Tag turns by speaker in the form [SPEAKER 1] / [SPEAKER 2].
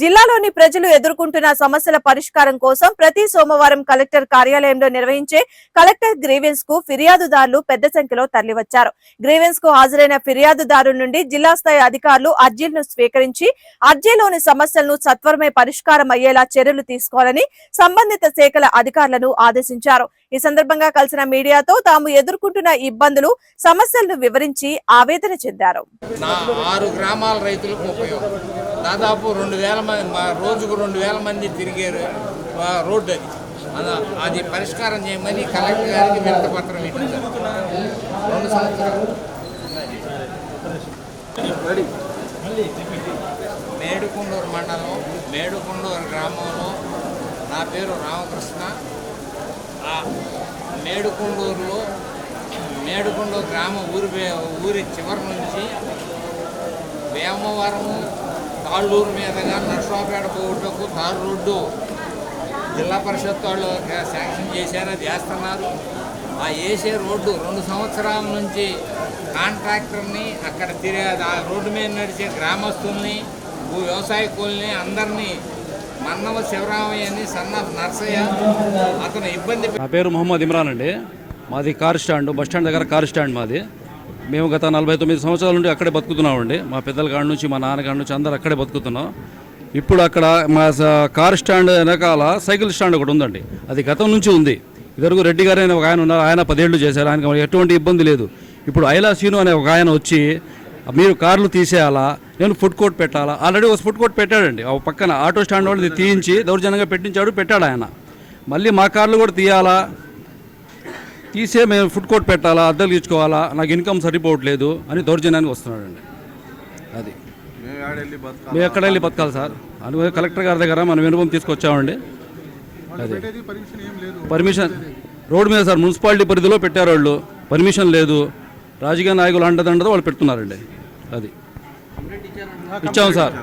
[SPEAKER 1] జిల్లాలోని ప్రజలు ఎదుర్కొంటున్న సమస్యల పరిష్కారం కోసం ప్రతి సోమవారం కలెక్టర్ కార్యాలయంలో నిర్వహించే కలెక్టర్ గ్రీవెన్స్కు ఫిర్యాదుదారులు పెద్ద సంఖ్యలో తరలివచ్చారు. గ్రీవెన్స్కు హాజరైన ఫిర్యాదుదారుల నుండి జిల్లా స్థాయి అధికారులు అర్జీలను స్వీకరించి అర్జీలోని సమస్యలను సత్వరమే పరిష్కారం అయ్యేలా చర్యలు తీసుకోవాలని సంబంధిత శాఖల అధికారులను ఆదేశించారు. ఈ సందర్భంగా కలిసిన మీడియాతో తాము ఎదుర్కొంటున్న ఇబ్బందులు సమస్యలను వివరించి ఆవేదన చెందారు.
[SPEAKER 2] దాదాపు రెండు వేల మంది మా రోజుకు రెండు వేల మంది తిరిగారు రోడ్డు అది. అద- అది పరిష్కారం చేయమని కలెక్టర్ గారికి వినత పత్రం ఇచ్చారు. రెండు సంవత్సరాలు. మేడుకొండూరు మండలం మేడుకొండూరు గ్రామంలో నా పేరు రామకృష్ణ. ఆ మేడుకొండూరులో మేడుకొండూరు గ్రామ ఊరి ఊరి చివరి నుంచి వేమవరము తాళ్ళూరు మీదుగా నర్సాపేట పోవుటకు తారు రోడ్డు జిల్లా పరిషత్ వాళ్ళు శాంక్షన్ చేశారు అది వేస్తున్నారు ఆ వేసే రోడ్డు రెండు సంవత్సరాల నుంచి కాంట్రాక్టర్ని అక్కడ తిరిగి ఆ రోడ్డు మీద నడిచే గ్రామస్తుల్ని భూ వ్యవసాయ కూలిని అందరినీ మన్నవ శివరామయ్యని సన్న నర్సయ్య అతను ఇబ్బంది
[SPEAKER 3] నా పేరు మొహమ్మద్ ఇమ్రాన్ అండి. మాది కార్ స్టాండ్ బస్ స్టాండ్ దగ్గర కార్ స్టాండ్ మాది. మేము గత నలభై తొమ్మిది సంవత్సరాల నుండి అక్కడే బతుకుతున్నామండి. మా పెద్దల కాడ నుంచి మా నాన్న కాడ నుంచి అందరూ అక్కడే బతుకుతున్నాం. ఇప్పుడు అక్కడ మా స- కార్ స్టాండ్ వెనకాల సైకిల్ స్టాండ్ ఒకటి ఉందండి. అది గతం నుంచి ఉంది. ఇదివరకు రెడ్డి గారు అనే ఒక ఆయన ఉన్నారు. ఆయన పదేళ్ళు చేశారు. ఆయనకి ఎటువంటి ఇబ్బంది లేదు. ఇప్పుడు ఐలాసీను అనే ఒక ఆయన వచ్చి మీరు కార్లు తీసేయాలా? నేను ఫుడ్ కోర్ట్ పెట్టాలా? ఆల్రెడీ ఒక ఫుడ్ కోర్ట్ పెట్టాడండి. ఆ పక్కన ఆటో స్టాండ్ వాళ్ళది తీయించి దౌర్జన్యంగా పెట్టించాడు పెట్టాడు ఆయన. మళ్ళీ మా కార్లు కూడా తీయాలా? తీసే మేము ఫుడ్ కోర్ట్ పెట్టాలా అద్దెలు ఇచ్చుకోవాలా నాకు ఇన్కమ్ సరిపోవట్లేదు అని దౌర్జన్యానికి వస్తున్నాడండి. అది. మేము ఎక్కడ వెళ్ళి బతకాలి సార్? అందుకే కలెక్టర్ గారి దగ్గర మనం వినుపం తీసుకొచ్చామండి. అది. పర్మిషన్ రోడ్డు మీద సార్ మున్సిపాలిటీ పరిధిలో పెట్టారు వాళ్ళు. పర్మిషన్ లేదు. రాజకీయ నాయకులు అండదండదో వాళ్ళు పెడుతున్నారండి అది. ఇచ్చాము సార్.